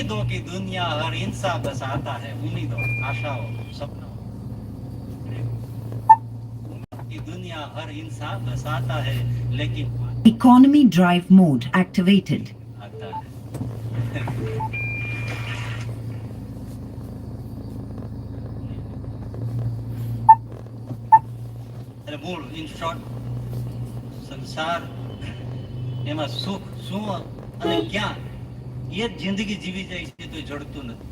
उम्मीदों की दुनिया हर इंसान बस आता है उम्मीदों आशाओं सपनों की दुनिया हर इंसान बस आता है लेकिन Economy drive mode activated. आता है એટલે મૂળ ઇન શોર્ટ સંસાર એમાં સુખ શું અને ક્યાં એ જ જિંદગી જીવી જાય છે તો જડતું નથી.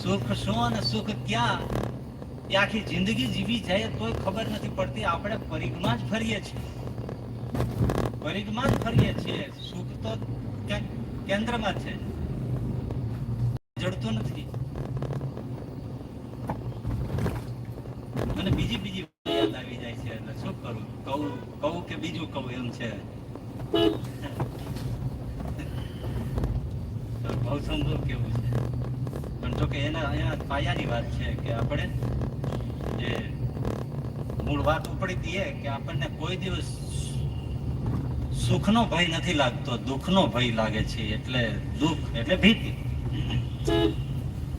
સુખ શું અને સુખ ક્યાં? એ આખી જિંદગી જીવી જાય તોય ખબર નથી પડતી. આપણે પરિઘમાં જ ફરીએ છીએ. પરિઘમાં જ ફરીએ છીએ. સુખ તો કેન્દ્રમાં છે. જડતું નથી. અને બીજી બીજી યાદ આવી જાય છે. એટલે શું કરું? કહું કહું કે બીજું કહું એમ છે તો બહુ સમજો કેવું છે પણ જો કે એના અહીંયા પાયાની વાત છે કે આપણે જે મૂળ વાત ઉપડી દઈએ કે આપણને કોઈ દિવસ સુખનો ભય નથી લાગતો, દુઃખનો ભય લાગે છે, એટલે દુઃખ, એટલે ભીતિ.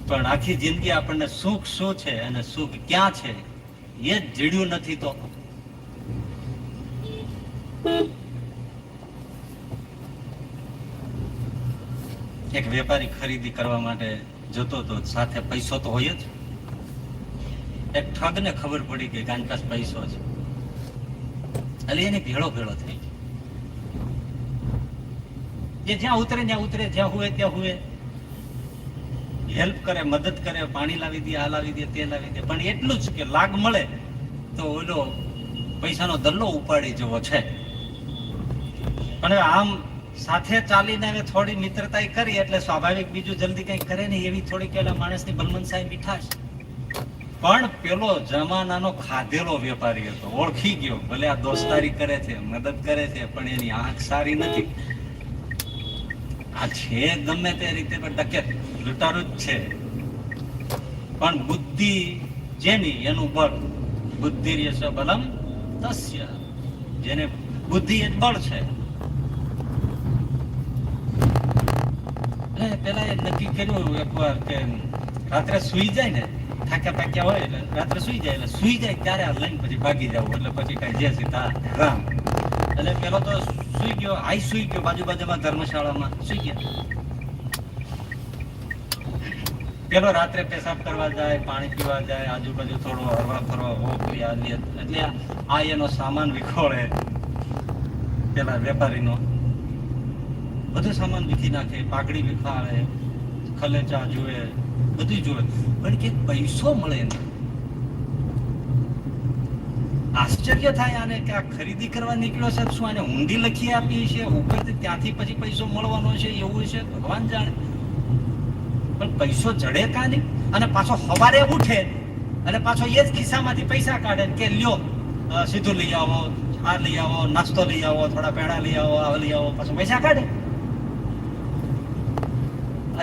પણ આખી જિંદગી આપણને સુખ શું છે અને સુખ ક્યાં છે એ જ જીડ્યું નથી તો. એક વેપારી ખરીદી કરવા માટે જતો તો સાથે પૈસો તો હોય જ. એક ઠગને ખબર પડી કે કાન પાસે પૈસો છે. એટલે એને ભેળો ભેળો થઈ ગયો. એ જ્યાં ઉતરે, ત્યાં ઉતરે, જ્યાં હોય ત્યાં હોય હેલ્પ કરે, મદદ કરે, પાણી લાવી દે, આ લાવી દે, તે લાવી દે. પણ એટલું જ કે લાગ મળે તો ઓલો પૈસાનો દલ્લો ઉપાડી જવો છે. પણ આમ સાથે ચાલીને અમે થોડી મિત્રતા કરી, એટલે સ્વાભાવિક બીજું જલ્દી કઈ કરે નહીં એવી થોડી પેલા માણસની બલમનસાઈ મીઠાશ પણ પેલો જમાનાનો ખાધેલો વેપારી હતો, ઓળખી ગયો, ભલે આ દોસ્તારી કરે છે, મદદ કરે છે, પણ એની આંખ સારી નથી. આ છે ગમે તે રીતે, પણ ડકેત લૂંટારું જ છે. પણ બુદ્ધિ જેની, એનું બળ, બુદ્ધિ બલમ તસ્ય. જેને બુદ્ધિ એ બળ છે. એટલે પેલા એ નક્કી કર્યું એકવાર કે રાત્રે સુઈ જાય ને, થાક્યા પાક્યા હોય એટલે રાત્રે સુઈ જાય, એટલે સુઈ જાય ત્યારે આ લઈને પછી ભાગી જવું, એટલે પછી કઈ જે સીતા રામ. એટલે પેલો તો સુઈ ગયો, આઈ સુઈ ગયો બાજુ બાજુમાં ધર્મશાળામાં સુઈ ગયા. પેલો રાત્રે પેશાબ કરવા જાય, પાણી પીવા જાય, આજુબાજુ થોડો હરવા ફરવા લે એટલે આ એનો સામાન વિખોળે પેલા વેપારીનો. બધું સામાન વીખી નાખે, પાઘડી વિખાડે ખલેચા જુએ, બધું જોવે પણ કે પૈસો મળે નહીં. આશ્ચર્ય થાય આને કે આ ખરીદી કરવા નીકળ્યો છે શું આને ઊંડી લખી આપી છે ઉપરથી ત્યાંથી પછી પૈસો મળવાનો છે, એવું છે? ભગવાન જાણે. પણ પૈસો જડે કા નહીં. અને પાછો સવારે ઉઠે અને પાછો એ જ ખિસ્સામાંથી પૈસા કાઢે કે લ્યો સીધું લઈ આવો આ લઈ આવો, નાસ્તો લઈ આવો, થોડા પેડા લઈ આવો, આ લઈ આવો, પાછો પૈસા કાઢે.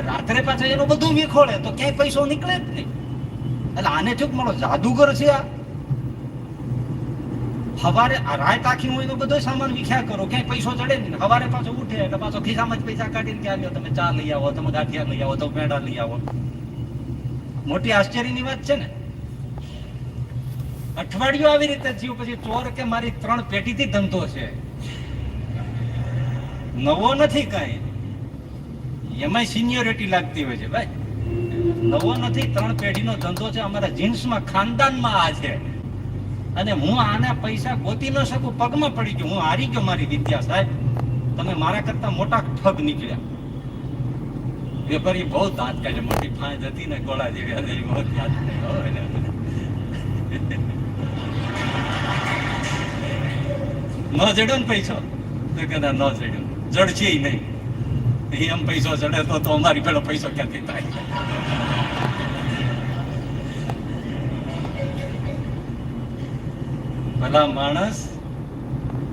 રાત્રે પાછા એનું બધું વિખોળે તો ક્યાંય પૈસો નીકળે જ નહીં. એટલે આને ચૂક મારો જાદુગર છે આ. હવારે આ રાત આખી હોય તો બધો સામાન વિખ્યા કરો, ક્યાંય પૈસો ચડે નહીં. હવારે પાછો ઉઠે એટલે પાછો ખિસ્સામાં જ પૈસા કાઢીને ક્યાં લ્યો તમે ચા લઈ આવો, તમે ગાંઠિયા લઈ આવો, તમે પેડા લઈ આવો. મોટી આશ્ચર્યની વાત છે ને. અઠવાડિયું આવી રીતે જીવ પછી ચોર કે મારી ત્રણ પેટીથી ધંધો છે. નવો નથી કાંઈ. એમાંય સિનિયોરિટી લાગતી હોય છે, ભાઈ. નવો નથી, ત્રણ પેઢીનો ધંધો છે, અમારા જીન્સમાં, ખાનદાનમાં આ છે. અને હું આના પૈસા ગોતી ન શકું, પગમાં પડી ગયો, હું હારી ગયો મારી વિદ્યા સાહેબ. તમે મારા કરતા મોટા ઠગ નીકળ્યા. વેપારી બહુ દાંત કાઢે, મોટી ફાંજ હતી ને ગોળા જેવી હતી, બહુ દાંત ને. જડ્યો ને પૈસો. તો કદાચ ન જડ્યો જડશે નહીં. એમ પૈસો ચડે તો તો અમારી પેલો પૈસો ક્યાંથી થાય? ભલા માણસ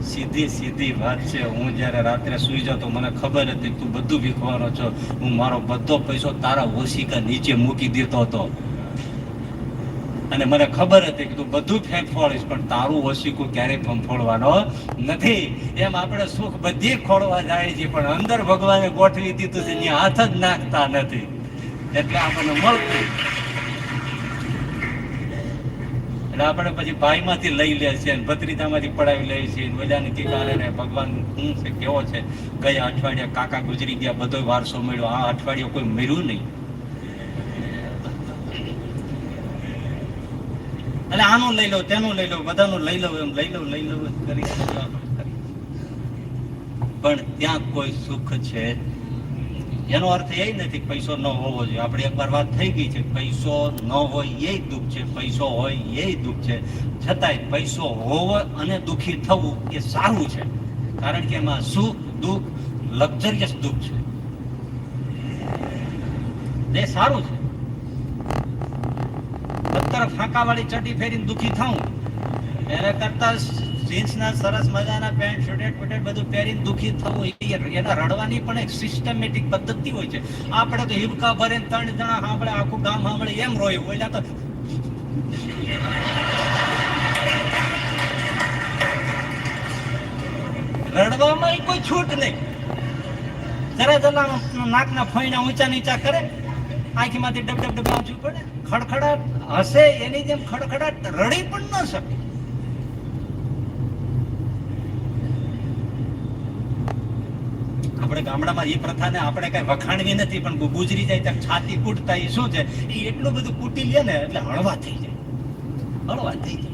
સીધી સીધી વાત છે. હું જ્યારે રાત્રે સુઈ જાઉં તો મને ખબર હતી તું બધું વિખવાનો છો. હું મારો બધો પૈસો તારા ઓશિકા નીચે મૂકી દેતો હતો. અને મને ખબર હતી કે તું બધું ફેંફોળીશ, પણ તારું ઓશીકું ક્યારેય ફંફોળવાનો નથી. એમ આપણે સુખ બધી ખોળવા જાય છે, પણ અંદર ભગવાને ગોઠવી દીધું છે એની હાથ જ નાખતા નથી. એટલે આપણને મળતું. એટલે આપણે પછી ભાઈમાંથી લઈ લે છે ભત્રીજામાંથી પડાવી લે છે. અને ઓલાની કે કારણે ભગવાન શું છે, કેવો છે? ગયા અઠવાડિયા કાકા ગુજરી ગયા બધો વારસો મળ્યો. આ અઠવાડિયું કોઈ મર્યું નહીં. એટલે આનું લઈ લો, તેનું લઈ લો, બધાનું લઈ લો, એમ લઈ લો લઈ લો કરી. પણ ત્યાં કોઈ સુખ છે? એનો અર્થ એ નથી પૈસો ન હોવો જોઈએ. આપણે એકવાર વાત થઈ ગઈ છે, પૈસો ન હોય એ દુઃખ છે, પૈસો હોય એ દુઃખ છે. છતાંય પૈસો હોવો અને દુઃખી થવું એ સારું છે. કારણ કે એમાં સુખ, દુઃખ, લક્ઝરિયસ દુઃખ છે. એ સારું છે. અત્યારે ફાંકાવાળી ચડ્ડી ફેરીને દુઃખી થાઉં. એને કરતા જીન્સના સરસ મજાના પેન્ટ શર્ટેટ બટેટ બધું પહેરીને દુઃખી થવું એના રડવાની પણ એક સિસ્ટમેટિક પદ્ધતિ હોય છે. આપણે તો હિબકા ભરે ત્રણ જણા સાંભળે આખું ગામ સાંભળે એમ રોય. હોય તો રડવામાં કોઈ છૂટ નહીં. જરા જરા નાકના ફોઈના ઊંચા નીચા કરે. આંખીમાંથી ડબ ડબ ડબ પડે. ખડખડાટ હશે, એની જેમ ખડખડાટ રડી પણ ન શકે. આપણે ગામડામાં એ પ્રથાને આપણે કઈ વખાણવી નથી, પણ ગુજરી જાય ત્યાં છાતી કૂટતા એ શું છે? એ એટલું બધું કૂટી લે ને, એટલે હળવા થઈ જાય. હળવા થઈ જાય.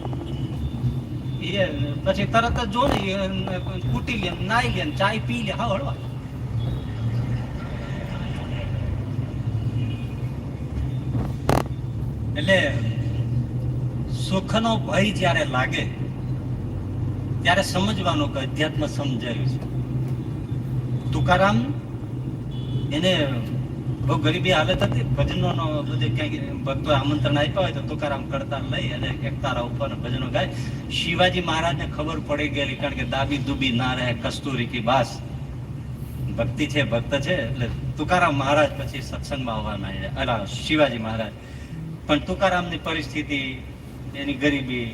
એ પછી તરત જ જો ને કૂટી લે, નાઈ લે ચાય પી લે. હા, હળવા. એટલે સુખનો ભય જ્યારે લાગે, ત્યારે સમજવાનું કે અધ્યાત્મ સમજાયું છે. તુકારામ એને બહુ ગરીબી હાલત હતી ભજનો નો બધે ક્યાંક ભક્તો આમંત્રણ આપ્યા હોય તો તુકારામ કરતા લઈ અને એકતારા ઉપર ભજનો ગાય. શિવાજી મહારાજને ખબર પડી ગયેલી કારણ કે દાબી દુબી ના રહે, કસ્તુરી કી બાસ. ભક્તિ છે, ભક્ત છે, એટલે તુકારામ મહારાજ પછી સત્સંગમાં આવવાના અલા, શિવાજી મહારાજ. પણ તુકારામની પરિસ્થિતિ, એની ગરીબી,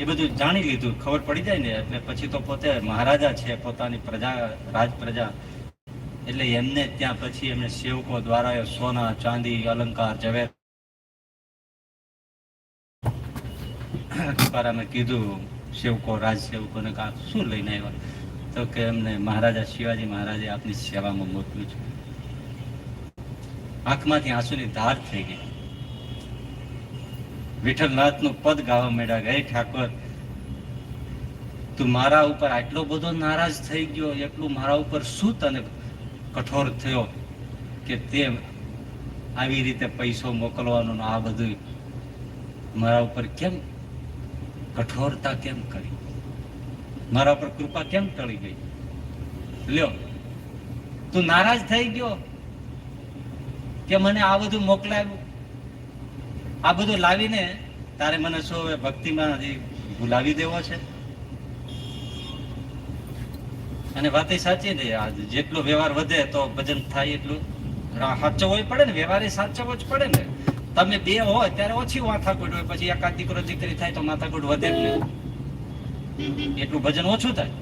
એ બધું જાણી લીધું. ખબર પડી જાય ને, એટલે પછી તો પોતે મહારાજા છે, પોતાની પ્રજા રાજ પ્રજા એટલે એમને ત્યાં પછી એમને સેવકો દ્વારા સોના, ચાંદી, અલંકાર, ઝવેર તુકારામે કીધું, સેવકો રાજ સેવકોને કા, શું લઈને આવ્યા? તો કે એમને, મહારાજા, શિવાજી મહારાજે આપની સેવામાં મોકલ્યું છે. આંખમાંથી આંસુની ધાર થઈ ગઈ. વિઠ્ઠલનાથનું પદ ગાવા માંડ્યા. ગઈ ઠાકોર, તું મારા ઉપર આટલો બધો નારાજ થઈ ગયો, એટલું મારા ઉપર શું તને કઠોર થયો કે તે આવી રીતે પૈસો મોકલવાનો આ બધું મારા ઉપર કેમ કઠોરતા કેમ કરી? મારા ઉપર કૃપા કેમ ટળી ગઈ? લ્યો, તું નારાજ થઈ ગયો કે મને આ બધું મોકલાવ્યું? આ બધું લાવીને તારે મને શું ભક્તિમાં હજી ભૂલાવી દેવો છે? અને વાત સાચી ને જેટલો વ્યવહાર વધે તો ભજન થાય એટલું. સાચવવો પડે ને, વ્યવહાર એ સાચવવો જ પડે ને. તમે બે હોય ત્યારે ઓછી માથાકૂટ હોય, પછી એકાદ દીકરો દીકરી થાય તો માથાકૂટ વધે જ એટલું ભજન ઓછું થાય.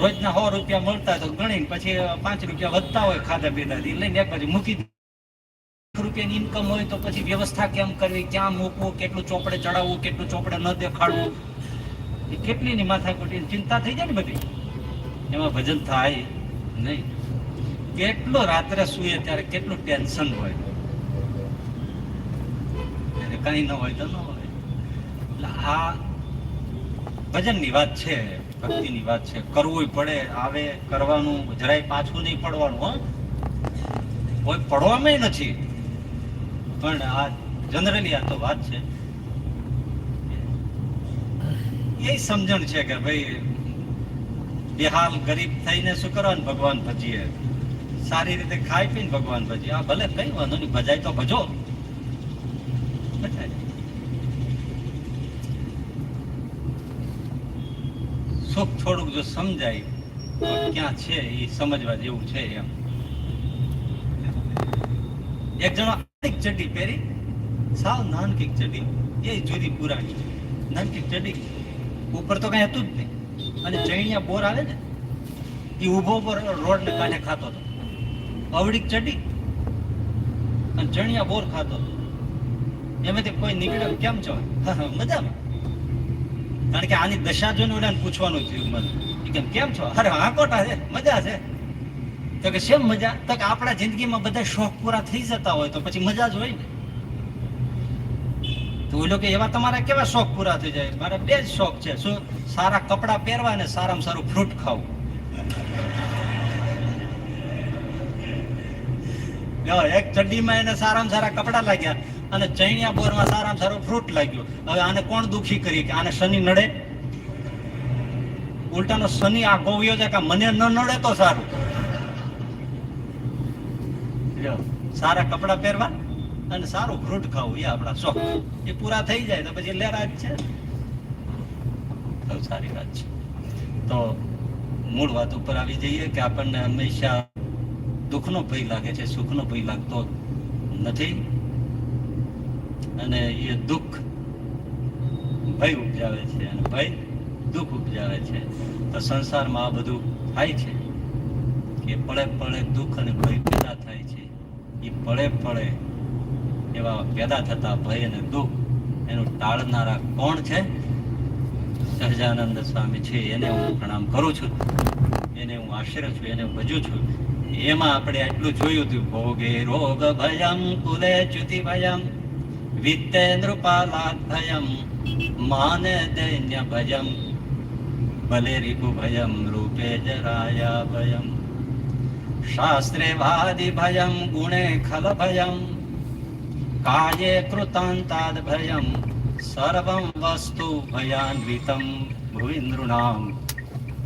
રોજના સો રૂપિયા મળતા તો ગણીને પછી પાંચ રૂપિયા વધતા હોય ખાધા પીધાથી લઈને એક પછી મૂકી રૂપિયાની ઇન્કમ હોય તો પછી વ્યવસ્થા કેમ કરવી? ક્યાં મૂકવું? કેટલું ચોપડે ચડાવવું? કેટલું ચોપડે ન દેખાડવું? એ કેટલીની માથાકૂટી? ચિંતા થઈ જાય ને બધી? એમાં ભજન થાય નહીં. કેટલો રાત્રે સુએ ત્યારે કેટલું ટેન્શન હોય. કઈ ન હોય તો ન હોય. એટલે આ ભજનની વાત છે. ભક્તિની વાત છે. કરવું પડે, આવે, કરવાનું, જરાય પાછું નહીં પડવાનું, હો. કોઈ પડવામાં નથી. પણ આ જનરલી આ તો વાત છે. એ સમજણ છે કે ભાઈ, બેહાલ ગરીબ થઈને શું કરવાનું ભગવાન ભજીએ? સારી રીતે ખાઈ પીને ભગવાન ભજીએ. આ ભલે કઈ વાંધો નહીં, ભજાય તો ભજો ભજાય. સુખ થોડુંક જો સમજાય, તો ક્યાં છે એ સમજવા જેવું છે એમ. એક જણો એક ચડ્ડી પહેરી, સાવ નાનકી ચડ્ડી, એ જુદી પુરાણી નાનકી ચડ્ડી ઉપર તો કઈ હતું જ નહીં. અને જૈણિયા બોર આવે ને, એ ઊભો પર રોડ ને કાંઠે ખાતો હતો. અવડીક ચડી અને ચણિયા બોર ખાતો હતો. એમાંથી કોઈ નીકળે કેમ છો? મજામાં. કારણ કે આની દશા જોઈને ઓલાને પૂછવાનું થયું મને. કેમ કેમ છો? અરે, હા, કોટા છે, મજા છે. તો કે શેમ મજા? તો કે આપણા જિંદગીમાં બધા શોખ પૂરા થઈ જતા હોય તો પછી મજા જ હોય ને. તો ઓલો કે, એવા તમારા કેવા શોખ પૂરા થઈ જાય? મારે બે જ શોખ છે. શું? સારા કપડાં પહેરવા ને સારામાં સારું ફ્રૂટ ખાવું. એક ચડ્ડીમાં એને સારામાં સારા કપડાં લાગ્યા. અને ચૈણિયા બોરમાં સારામાં સારું ફ્રૂટ લાગ્યું. હવે આને કોણ દુખી કરી કે આને શનિ નડે? ઉલટાનો શનિ આ ગોવ્યો છે કે મને ન નડે તો સારું. સારા કપડા પહેરવા અને સારું ફ્રૂટ ખાવું એ આપણા શોખ. એ પૂરા થઈ જાય તો પછી લેરા જ છે સારી વાત છે. તો મૂળ વાત ઉપર આવી જઈએ કે આપણને હંમેશા દુઃખનો ભય લાગે છે, સુખનો ભય લાગતો નથી. અને એ દુઃખ ભય ઉપજાવે છે અને ભય દુઃખ ઉપજાવે છે. તો સંસારમાં આ બધું થાય છે કે પળે પળે દુઃખ અને ભય પેદા થાય છે. એ પળે પળે એવા પેદા થતા ભય અને દુઃખ એનું ટાળનારા કોણ છે? સહજાનંદ સ્વામી છે. એને હું પ્રણામ કરું છું. એને હું આશ્ચર્ય છું, એને ભજું છું. એમાં આપણે આટલું જોયું હતું. ભોગે રોગ ભયમ કુલે ચ્યુતિ ભયમ વિત્તે નૃપાલાદ ભયમ માને દૈન્ય ભયમ ભલે રિપુ ભયમ રૂપે જરાયા ભયમ શાસ્ત્રે વાદિ ભયમ ગુણે ખલ ભયમ કાયે કૃતાંતાદ ભયમ સર્વં વસ્તુ ભયાન્વિતમ ભુવિ નૃણામ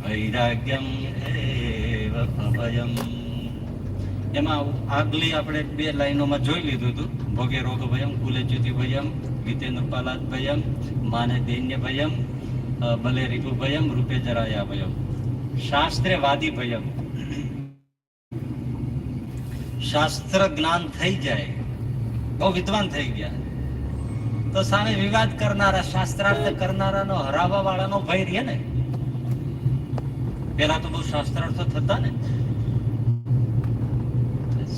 વૈરાગ્યમ એવ ભયમ એમાં આગલી આપણે બે લાઈનોમાં જોઈ લીધું હતું. ભોગે રોગ ભયમ કુલે જ્યોતિ ભયમ વિતેન્દ્ર પાલાદ ભયમ, માને દૈન્ય ભયમ ભલે બલે ભયમ, રૂપે જરાયા ભયમ. શાસ્ત્રે વાદી ભયમ. શાસ્ત્ર જ્ઞાન થઈ જાય, બહુ વિદ્વાન થઈ ગયા. તો સામે વિવાદ કરનારા, શાસ્ત્રાર્થ કરનારાનો હરાવવા વાળાનો ભય રહે ને? પેલા તો બહુ શાસ્ત્રાર્થો થતા ને.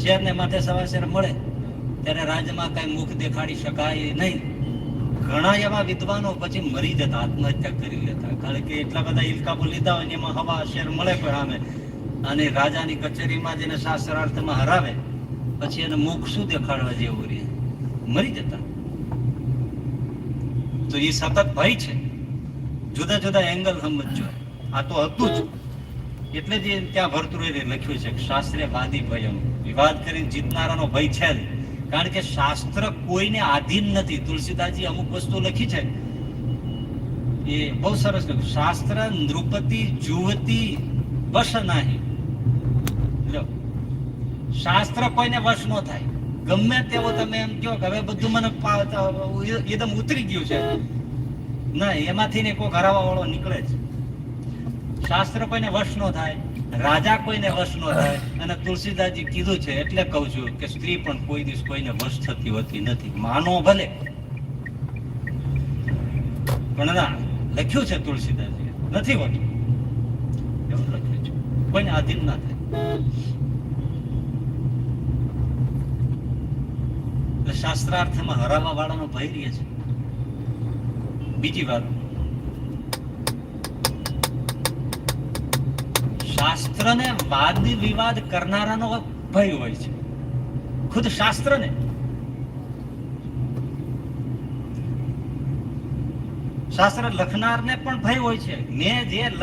શેર ને માથે સવા શેર મળે, ત્યારે રાજ્યમાં કઈ મુખ દેખાડી શકાય નહીં. ઘણા એવા વિદ્વાનો પછી મરી જતા, આત્મહત્યા કરી લેતા. કારણ કે એટલા બધા ઇલકાબો લીધા હોય એમાં હવા શેર મળે પણ આમે અને રાજાની કચેરીમાં જેને શાસ્ત્રાર્થમાં હરાવે, પછી એને મુખ શું દેખાડવા જેવું રહે? મરી જતા. તો એ સતત ભય છે. જુદા જુદા એંગલ સમજો આ તો હતું જ. એટલે જે ત્યાં ભરતુરે લખ્યું છે શાસ્ત્રે વાદી ભયમ. વિવાદ કરીને જીતનારાનો ભય છે જ. કારણ કે શાસ્ત્ર કોઈને આધીન નથી. તુલસીદાસજી અમુક વસ્તુ લખી છે. એ બહુ સરસ લખ્યું શાસ્ત્ર નૃપતિ જુવતી વશ નહીં. શાસ્ત્ર કોઈને વશ ન થાય. ગમે તેવો તમે એમ કહો કે હવે બધું મને એકદમ ઉતરી ગયું છે. ના, એમાંથી ને કોઈ હરાવા વાળો નીકળે જ. શાસ્ત્ર કોઈને વશ નો થાય, રાજા કોઈને વશ નો થાય, અને તુલસીદાસજી કીધું છે, એટલે કહું છું કે સ્ત્રી પણ કોઈ દિવસ કોઈને વશ થતી હોતી નથી. માનો ભલે. પણ ના, લખ્યું છે તુલસીદાસજી નથી હોતું. એવું લખ્યું છે. કોઈને આધીન ના થાય. શાસ્ત્રાર્થમાં હરાવા વાળાનો ભય રહે છે. બીજી વાત. શાસ્ત્રને વાદ વિવાદ કરનારાનો ભય હોય છે. ખુદ શાસ્ત્રને. શાસ્ત્ર લખનારને પણ ભય હોય છે. મેં જે